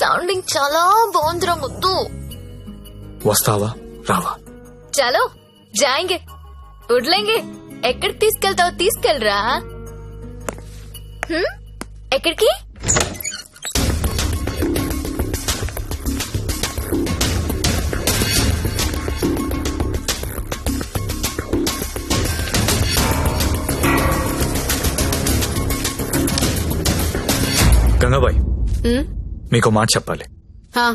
Sounding చాలా బాగుందిరా ముద్దు. వస్తావా? రావా. చలో జాయింగే. వడ్లేంగే ఎక్కడికి తీసుకెళ్తావు తీసుకెళ్ళరా? ఎక్కడికి? గంగాబాయ్? మీకు మాట చెప్పాలి.